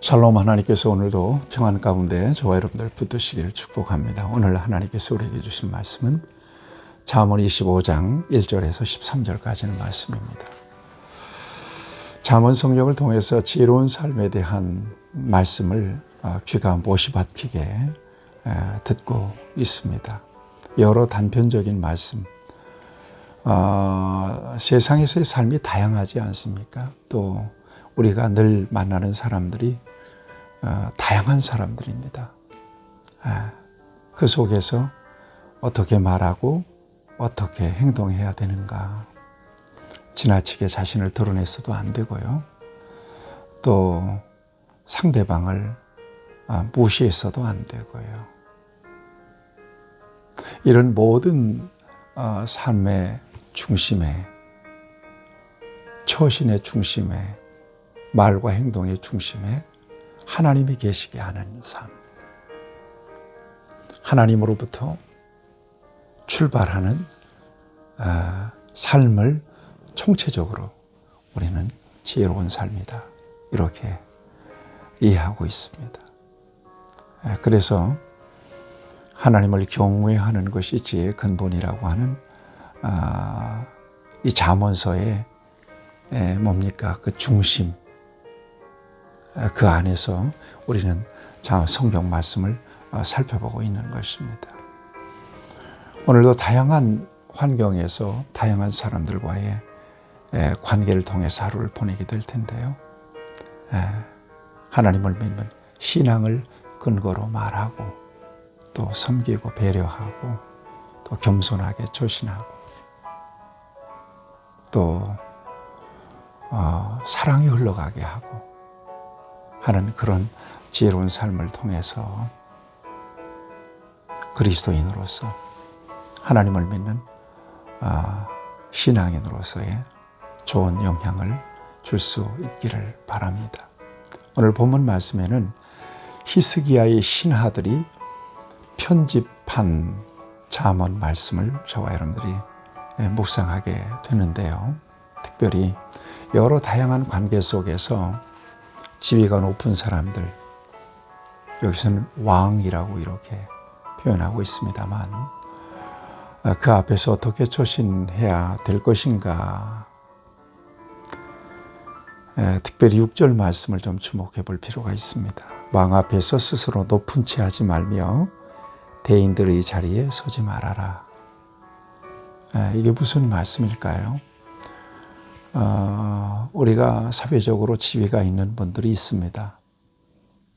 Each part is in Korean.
샬롬 하나님께서 오늘도 평안 가운데 저와 여러분들 붙드시기를 축복합니다. 오늘 하나님께서 우리에게 주신 말씀은 잠언 25장 1절에서 13절까지는 말씀입니다. 잠언 성경을 통해서 지혜로운 삶에 대한 말씀을 어, 귀가 못이 박히게 에, 듣고 있습니다. 여러 단편적인 말씀, 어, 세상에서의 삶이 다양하지 않습니까? 또 우리가 늘 만나는 사람들이 어, 다양한 사람들입니다. 아, 그 속에서 어떻게 말하고 어떻게 행동해야 되는가. 지나치게 자신을 드러내서도 안 되고요. 또 상대방을 아, 무시해서도 안 되고요. 이런 모든 어, 삶의 중심에 처신의 중심에 말과 행동의 중심에 하나님이 계시게 하는 삶. 하나님으로부터 출발하는 어, 삶을 총체적으로 우리는 지혜로운 삶이다. 이렇게 이해하고 있습니다. 에, 그래서 하나님을 경외하는 것이 지혜의 근본이라고 하는 아, 이 에, 뭡니까 그 중심 에, 그 안에서 우리는 자 성경 말씀을 어, 살펴보고 있는 것입니다. 오늘도 다양한 환경에서 다양한 사람들과의 에, 관계를 통해서 하루를 보내게 될 텐데요. 에, 하나님을 믿는 신앙을 근거로 말하고 또 섬기고 배려하고 또 겸손하게 조신하고 또 어, 사랑이 흘러가게 하고 하는 그런 지혜로운 삶을 통해서 그리스도인으로서 하나님을 믿는 어, 신앙인으로서의 좋은 영향을 줄 수 있기를 바랍니다. 오늘 본문 말씀에는 히스기야의 신하들이 편집한 잠언 말씀을 저와 여러분들이 묵상하게 되는데요. 특별히 여러 다양한 관계 속에서 지위가 높은 사람들, 여기서는 왕이라고 이렇게 표현하고 있습니다만, 그 앞에서 어떻게 조신해야 될 것인가. 특별히 6절 말씀을 좀 주목해 볼 필요가 있습니다. 왕 앞에서 스스로 높은 채 하지 말며 대인들의 자리에 서지 말아라. 이게 무슨 말씀일까요? 어, 우리가 사회적으로 지위가 있는 분들이 있습니다.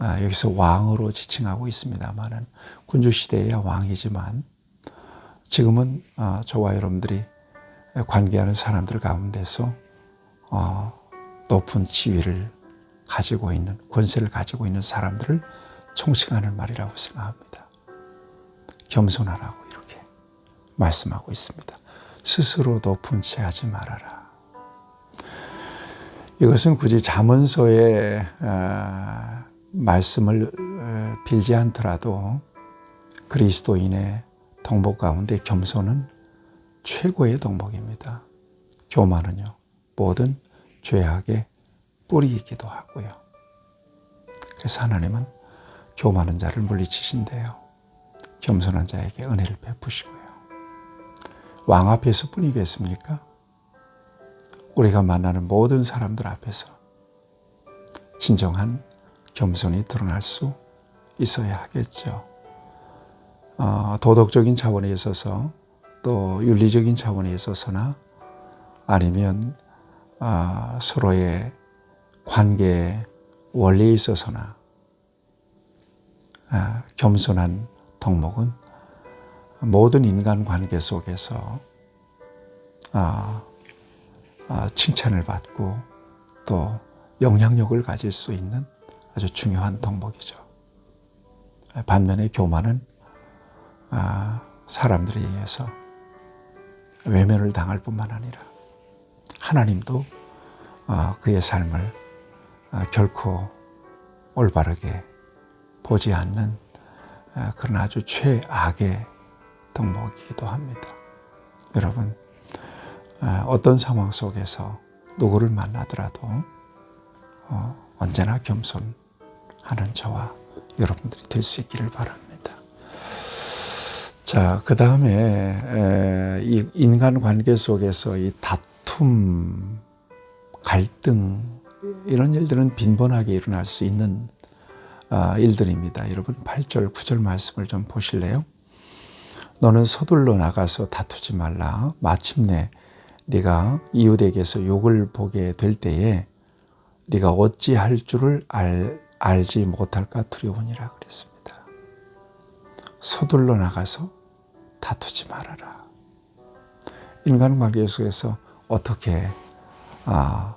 아, 여기서 왕으로 지칭하고 있습니다만은 군주 시대의 왕이지만 지금은 어, 저와 여러분들이 관계하는 사람들 가운데서 어, 높은 지위를 가지고 있는 권세를 가지고 있는 사람들을 총칭하는 말이라고 생각합니다. 겸손하라고 이렇게 말씀하고 있습니다. 스스로 높은 채 하지 말아라. 이것은 굳이 자문서의 어, 말씀을 어, 빌지 않더라도 그리스도인의 덕목 가운데 겸손은 최고의 덕목입니다. 교만은요, 모든 죄악의 뿌리이기도 하고요. 그래서 하나님은 교만한 자를 물리치신대요. 겸손한 자에게 은혜를 베푸시고요. 왕 앞에서 뿐이겠습니까? 우리가 만나는 모든 사람들 앞에서 진정한 겸손이 드러날 수 있어야 하겠죠. 어, 도덕적인 차원에 있어서 또 윤리적인 차원에 있어서나 아니면 어, 서로의 관계 원리에 있어서나 어, 겸손한 덕목은 모든 인간 관계 속에서 어, 어, 칭찬을 받고 또 영향력을 가질 수 있는 아주 중요한 덕목이죠. 반면에 교만은 아, 사람들에 의해서 외면을 당할 뿐만 아니라 하나님도 아, 그의 삶을 아, 결코 올바르게 보지 않는 그런 아주 최악의 덕목이기도 합니다. 여러분 어떤 상황 속에서 누구를 만나더라도 어, 언제나 겸손 하는 저와 여러분들이 될 수 있기를 바랍니다. 자, 그 다음에 이 인간 관계 속에서 이 다툼, 갈등 이런 일들은 빈번하게 일어날 수 있는 아, 일들입니다. 여러분 8절, 9절 말씀을 좀 보실래요? 너는 서둘러 나가서 다투지 말라. 마침내 네가 이웃에게서 욕을 보게 될 때에 네가 어찌할 줄을 알, 알지 못할까 두려우니라 그랬습니다. 서둘러 나가서 다투지 말아라. 인간관계 속에서 어떻게 아,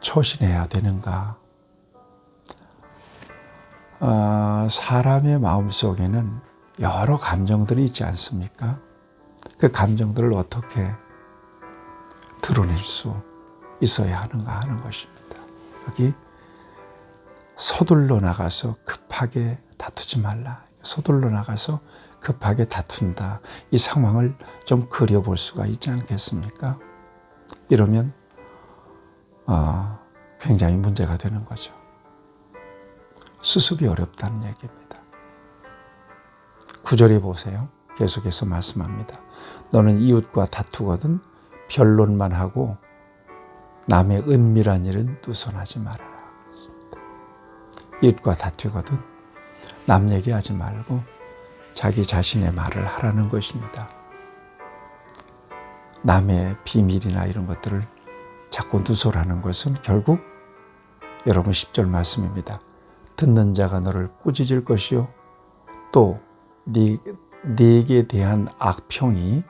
처신해야 되는가? 아, 사람의 마음 속에는 여러 감정들이 있지 않습니까? 그 감정들을 어떻게 드러낼 수 있어야 하는가 하는 것입니다. 여기 서둘러 나가서 급하게 다투지 말라. 서둘러 나가서 급하게 다툰다. 이 상황을 좀 그려볼 수가 있지 않겠습니까? 이러면 어, 굉장히 문제가 되는 거죠. 수습이 어렵다는 얘기입니다. 구절에 보세요. 계속해서 말씀합니다. 너는 이웃과 다투거든 변론만 하고 남의 은밀한 일은 누선하지 말아라. 이웃과 다투거든 남 얘기하지 말고 자기 자신의 말을 하라는 것입니다. 남의 비밀이나 이런 것들을 자꾸 누설하는 것은 결국 여러분 10절 말씀입니다. 듣는 자가 너를 꾸짖을 것이요 또 네, 네게 대한 악평이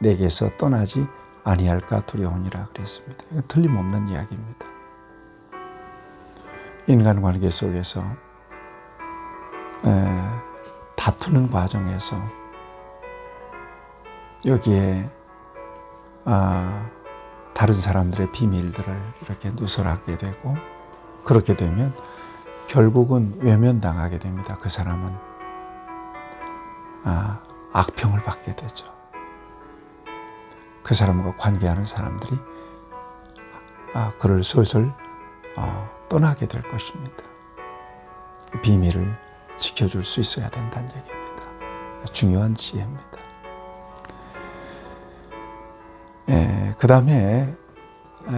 내게서 떠나지 아니할까 두려우니라 그랬습니다. 틀림없는 이야기입니다. 인간관계 속에서 에, 다투는 과정에서 여기에 아, 다른 사람들의 비밀들을 이렇게 누설하게 되고 그렇게 되면 결국은 외면당하게 됩니다. 그 사람은 아, 악평을 받게 되죠. 그 사람과 관계하는 사람들이 아, 그를 슬슬 어, 떠나게 될 것입니다. 비밀을 지켜줄 수 있어야 된다는 얘기입니다. 중요한 지혜입니다. 예, 그 다음에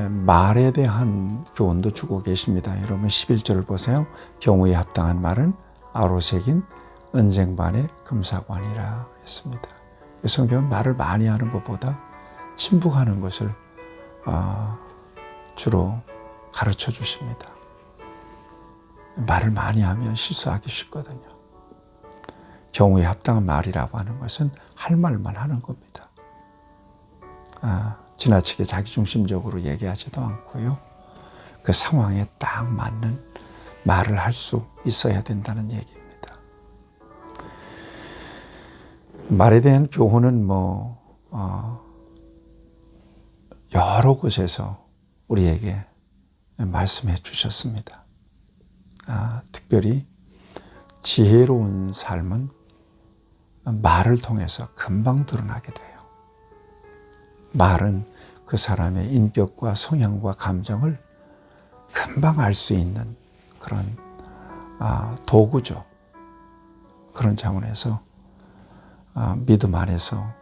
말에 대한 교훈도 주고 계십니다. 여러분 11절을 보세요. 경우에 합당한 말은 아로색인 은쟁반의 금사관이라 했습니다. 성경은 말을 많이 하는 것보다 침묵하는 것을 어, 주로 가르쳐 주십니다. 말을 많이 하면 실수하기 쉽거든요. 경우에 합당한 말이라고 하는 것은 할 말만 하는 겁니다. 아, 지나치게 자기중심적으로 얘기하지도 않고요. 그 상황에 딱 맞는 말을 할 수 있어야 된다는 얘기입니다. 말에 대한 교훈은 뭐 어, 여러 곳에서 우리에게 말씀해 주셨습니다. 아, 특별히 지혜로운 삶은 말을 통해서 금방 드러나게 돼요. 말은 그 사람의 인격과 성향과 감정을 금방 알 수 있는 그런 아, 도구죠. 그런 차원에서 아, 믿음 안에서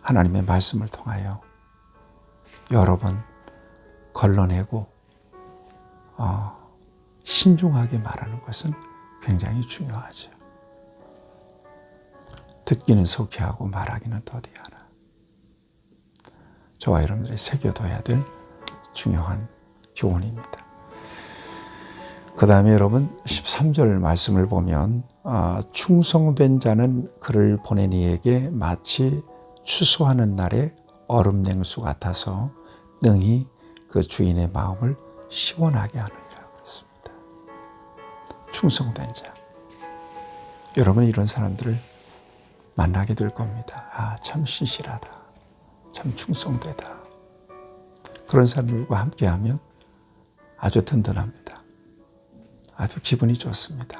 하나님의 말씀을 통하여 여러 번 걸러내고 어, 신중하게 말하는 것은 굉장히 중요하죠. 듣기는 속히 하고 말하기는 더디하나. 저와 여러분들이 새겨둬야 될 중요한 교훈입니다. 그 다음에 여러분 13절 말씀을 보면 아, 충성된 자는 그를 보낸 이에게 마치 추수하는 날에 얼음 냉수 같아서 능히 그 주인의 마음을 시원하게 하느니라 그랬습니다. 충성된 자. 여러분 이런 사람들을 만나게 될 겁니다. 아, 참 신실하다. 참 충성되다. 그런 사람들과 함께 하면 아주 든든합니다. 아주 기분이 좋습니다.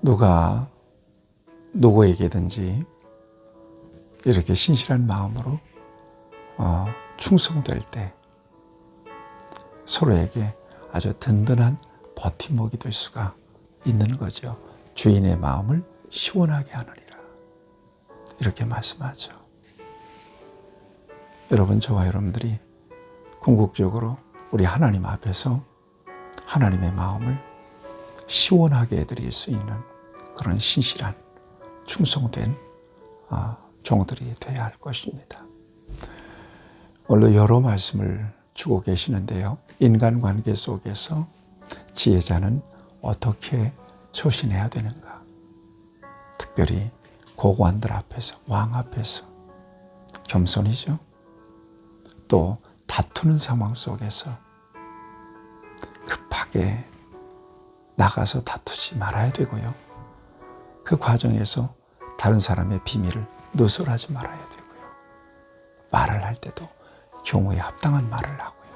누가 누구에게든지 이렇게 신실한 마음으로 어, 충성될 때 서로에게 아주 든든한 버팀목이 될 수가 있는 거죠. 주인의 마음을 시원하게 하느니라. 이렇게 말씀하죠. 여러분, 저와 여러분들이 궁극적으로 우리 하나님 앞에서 하나님의 마음을 시원하게 해드릴 수 있는 그런 신실한 충성된 아, 종들이 되어야 할 것입니다. 오늘 여러 말씀을 주고 계시는데요. 인간관계 속에서 지혜자는 어떻게 초신해야 되는가? 특별히 고관들 앞에서, 왕 앞에서 겸손이죠. 또 다투는 상황 속에서 급하게 나가서 다투지 말아야 되고요. 그 과정에서 다른 사람의 비밀을 누설하지 말아야 되고요. 말을 할 때도 경우에 합당한 말을 하고요.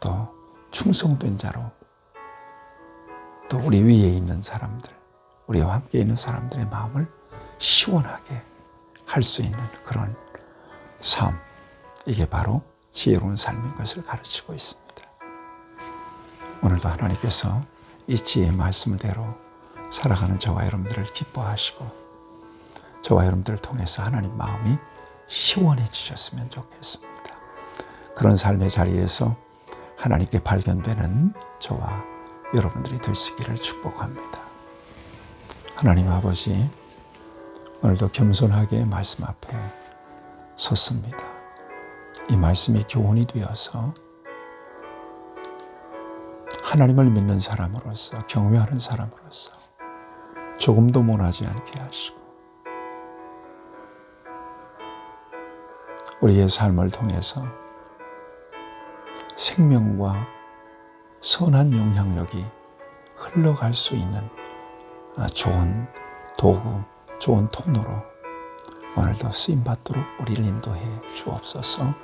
또 충성된 자로 또 우리 위에 있는 사람들, 우리와 함께 있는 사람들의 마음을 시원하게 할 수 있는 그런 삶. 이게 바로 지혜로운 삶인 것을 가르치고 있습니다. 오늘도 하나님께서 이 지혜의 말씀대로 살아가는 저와 여러분들을 기뻐하시고 저와 여러분들을 통해서 하나님 마음이 시원해지셨으면 좋겠습니다. 그런 삶의 자리에서 하나님께 발견되는 저와 여러분들이 있기를 축복합니다. 하나님 아버지, 오늘도 겸손하게 말씀 앞에 섰습니다. 이 말씀이 교훈이 되어서 하나님을 믿는 사람으로서, 경외하는 사람으로서 조금도 못하지 않게 하시고, 우리의 삶을 통해서 생명과 선한 영향력이 흘러갈 수 있는 아, 좋은 도구, 좋은 통로로 오늘도 쓰임받도록 우리를 인도해 주옵소서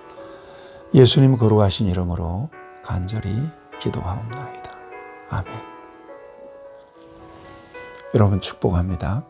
예수님 거룩하신 이름으로 간절히 기도하옵나이다. 아멘. 여러분 축복합니다.